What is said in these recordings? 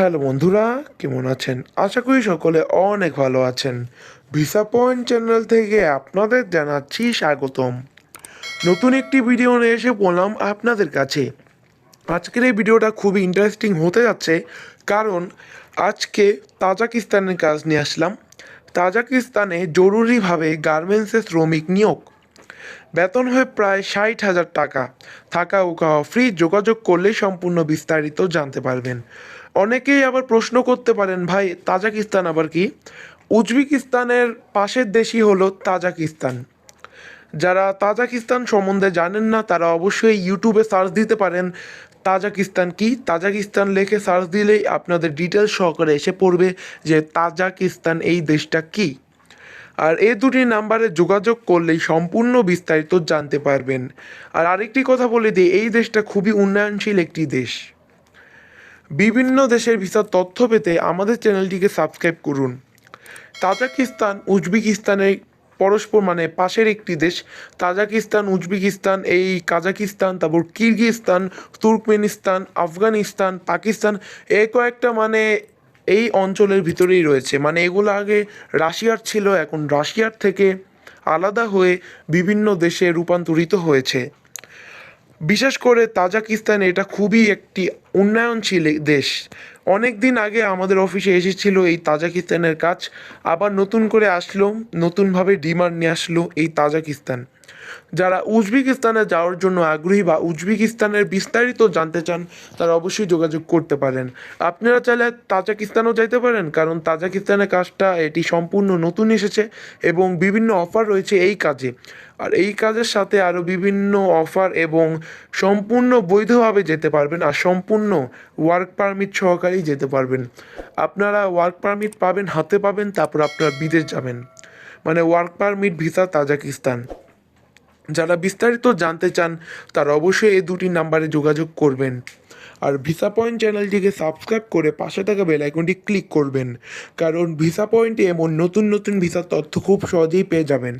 Hello বন্ধুরা, কেমন আছেন? আশা করি সকলে অনেক ভালো আছেন। ভিসা পয়েন্ট চ্যানেল থেকে আপনাদের জানাচ্ছি স্বাগতম। নতুন একটি ভিডিও নিয়ে এসে বললাম আপনাদের কাছে। আজকের এই ভিডিওটা খুবই ইন্টারেস্টিং হতে যাচ্ছে, কারণ আজকে তাজাকিস্তানের কাজ নিয়ে আসলাম। তাজাকিস্তানে জরুরিভাবে গার্মেন্টসের শ্রমিক নিয়োগ। বেতন হয়ে প্রায় ষাট হাজার টাকা। থাকা ও খাওয়া ফ্রি যোগাযোগ করলেই সম্পূর্ণ বিস্তারিত জানতে পারবেন। অনেকেই আবার প্রশ্ন করতে পারেন, ভাই, তাজাকিস্তান আবার কি? উজবেকিস্তানের পাশের দেশই হলো তাজাকিস্তান। যারা তাজাকিস্তান সম্বন্ধে জানেন না, তারা অবশ্যই ইউটিউবে সার্চ দিতে পারেন, তাজাকিস্তান কি? তাজাকিস্তান লেখে সার্চ দিলেই আপনাদের ডিটেলস সহকারে এসে পড়বে যে তাজাকিস্তান এই দেশটা কী। আর এই দুটি নাম্বারে যোগাযোগ করলেই সম্পূর্ণ বিস্তারিত জানতে পারবেন। আর আরেকটি কথা বলে দিই, এই দেশটা খুবই উন্নয়নশীল একটি দেশ। বিভিন্ন দেশের ভিসার তথ্য পেতে আমাদের চ্যানেলটিকে সাবস্ক্রাইব করুন। তাজাকিস্তান, উজবেকিস্তানের পরস্পর মানে পাশের একটি দেশ, তাজাকিস্তান, উজবেকিস্তান, এই কাজাকিস্তান, তারপর কিরগিস্তান, তুর্কমেনিস্তান, আফগানিস্তান, পাকিস্তান, এ কয়েকটা মানে এই অঞ্চলের ভিতরেই রয়েছে। মানে এগুলো আগে রাশিয়ার ছিল, এখন রাশিয়ার থেকে আলাদা হয়ে বিভিন্ন দেশে রূপান্তরিত হয়েছে। বিশেষ করে তাজাকিস্তান এটা খুবই একটি উন্নয়নশীল দেশ। অনেক দিন আগে আমাদের অফিসে এসেছিল এই তাজাকিস্তানের কাজ, আবার নতুন করে আসলো, নতুনভাবে ডিমান্ড নিয়ে আসলো এই তাজাকিস্তান। যারা উজবেকিস্তানে যাওয়ার জন্য আগ্রহী বা উজবেকিস্তানের বিস্তারিত জানতে চান, তারা অবশ্যই যোগাযোগ করতে পারেন। আপনারা চাইলে তাজাকিস্তানও যাইতে পারেন, কারণ তাজাকিস্তানের কাজটা এটি সম্পূর্ণ নতুন এসেছে এবং বিভিন্ন অফার রয়েছে এই কাজে। আর এই কাজের সাথে আরও বিভিন্ন অফার এবং সম্পূর্ণ বৈধভাবে যেতে পারবেন আর সম্পূর্ণ ওয়ার্ক পারমিট সহকারেই যেতে পারবেন। আপনারা ওয়ার্ক পারমিট পাবেন, হাতে পাবেন, তারপর আপনারা বিদেশ যাবেন। মানে ওয়ার্ক পারমিট ভিসা তাজাকিস্তান। যারা বিস্তারিত জানতে চান, তারা অবশ্যই এই দুটি নাম্বারে যোগাযোগ করবেন। আর ভিসা পয়েন্ট চ্যানেলটিকে সাবস্ক্রাইব করে পাশে থাকা বেল আইকনটি ক্লিক করবেন, কারণ ভিসা পয়েন্টে এমন নতুন নতুন ভিসার তথ্য খুব সহজেই পেয়ে যাবেন।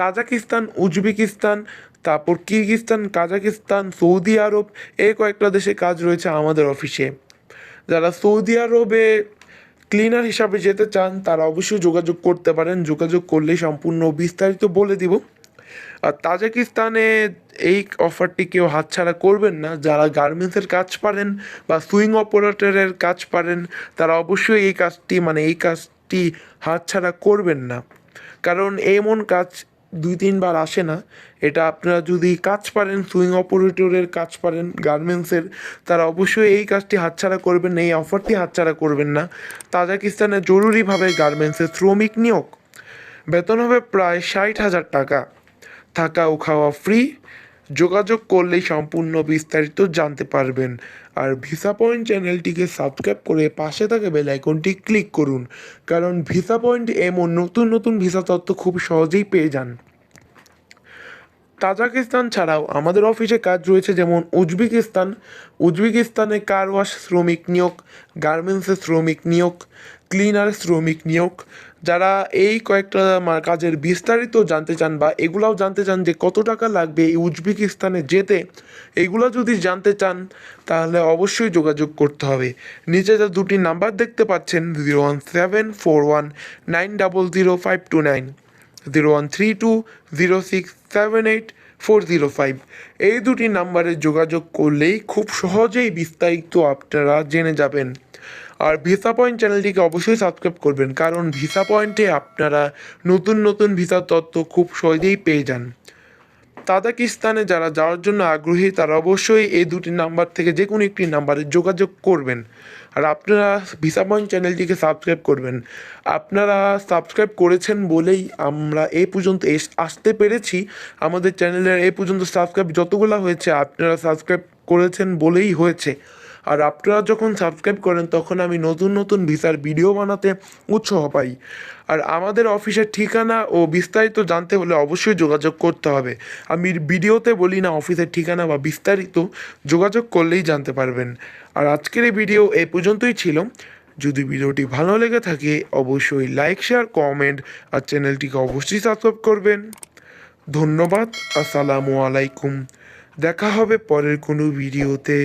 তাজাকিস্তান, উজবেকিস্তান, তারপর কিরগিস্তান, কাজাকিস্তান, সৌদি আরব, এই কয়েকটা দেশে কাজ রয়েছে আমাদের অফিসে। যারা সৌদি আরবে ক্লিনার হিসাবে যেতে চান, তারা অবশ্যই যোগাযোগ করতে পারেন। যোগাযোগ করলেই সম্পূর্ণ বিস্তারিত বলে দিব। আর তাজাকিস্তানে এই অফারটি কেউ হাতছাড়া করবেন না। যারা গার্মেন্টসের কাজ পারেন বা সুইং অপারেটরের কাজ পারেন, তারা অবশ্যই এই কাজটি মানে এই কাজটি হাতছাড়া করবেন না। কারণ এমন কাজ দুই তিনবার আসে না। এটা আপনারা যদি কাজ পারেন, সুইং অপারেটরের কাজ পারেন, গার্মেন্টসের, তারা অবশ্যই এই কাজটি হাতছাড়া করবেন না, এই অফারটি হাতছাড়া করবেন না। তাজাকিস্তানে জরুরিভাবে গার্মেন্টসের শ্রমিক নিয়োগ। বেতন হবে প্রায় ষাট হাজার টাকা। থাকা ও খাওয়া ফ্রি যোগাযোগ করলেই সম্পূর্ণ বিস্তারিত জানতে পারবেন। আর ভিসা পয়েন্ট চ্যানেলটিকে সাবস্ক্রাইব করে পাশে থাকা বেল আইকনটি ক্লিক করুন। কারণ ভিসা পয়েন্ট এমন নতুন নতুন ভিসা তথ্য খুব সহজেই পেয়ে যান। তাজাকিস্তান ছাড়াও আমাদের অফিসে কাজ রয়েছে যেমন উজবেকিস্তান, উজবেকিস্তানে কার ওয়াশ শ্রমিক নিয়োগ গার্মেন্টসের শ্রমিক নিয়োগ ক্লিনার শ্রমিক নিয়োগ। যারা এই কয়েকটা কাজের বিস্তারিত জানতে চান বা এগুলাও জানতে চান যে কত টাকা লাগবে এই উজবেকিস্তানে যেতে, এগুলো যদি জানতে চান, তাহলে অবশ্যই যোগাযোগ করতে হবে। নিচে যে দুটি নাম্বার দেখতে পাচ্ছেন zero one seven four one nine double zero five two nine zero one three two zero six seven eight four zero five. এই দুটি নাম্বারে যোগাযোগ করলেই খুব সহজেই বিস্তারিত আপনারা জেনে যাবেন। আর ভিসা পয়েন্ট চ্যানেলটিকে অবশ্যই সাবস্ক্রাইব করবেন, কারণ ভিসা পয়েন্টে আপনারা নতুন নতুন ভিসা তথ্য খুব সহজেই পেয়ে যান। তাজাকিস্তানে যারা যাওয়ার জন্য আগ্রহী, তারা অবশ্যই এই দুটি নাম্বার থেকে যে কোনো একটি নাম্বারে যোগাযোগ করবেন। আর আপনারা ভিসা পয়েন্ট চ্যানেলটিকে সাবস্ক্রাইব করবেন। আপনারা সাবস্ক্রাইব করেছেন বলেই আমরা এ পর্যন্ত আসতে পেরেছি। আমাদের চ্যানেলের এই পর্যন্ত সাবস্ক্রাইব যতগুলো হয়েছে, আপনারা সাবস্ক্রাইব করেছেন বলেই হয়েছে। আর আপনারা যখন সাবস্ক্রাইব করেন, তখন আমি নতুন নতুন ভিসার ভিডিও বানাতে উৎসাহ পাই। আর আমাদের অফিসের ঠিকানা ও বিস্তারিত জানতে হলে অবশ্যই যোগাযোগ করতে হবে। আমি ভিডিওতে বলি না অফিসের ঠিকানা বা বিস্তারিত, যোগাযোগ করলেই জানতে পারবেন। আর আজকের এই ভিডিও এই পর্যন্তই ছিল। যদি ভিডিওটি ভালো লেগে থাকে, অবশ্যই লাইক শেয়ার কমেন্ট আর চ্যানেলটিকে অবশ্যই সাবস্ক্রাইব করবেন। ধন্যবাদ, আসসালামু আলাইকুম। দেখা হবে পরের কোনো ভিডিওতে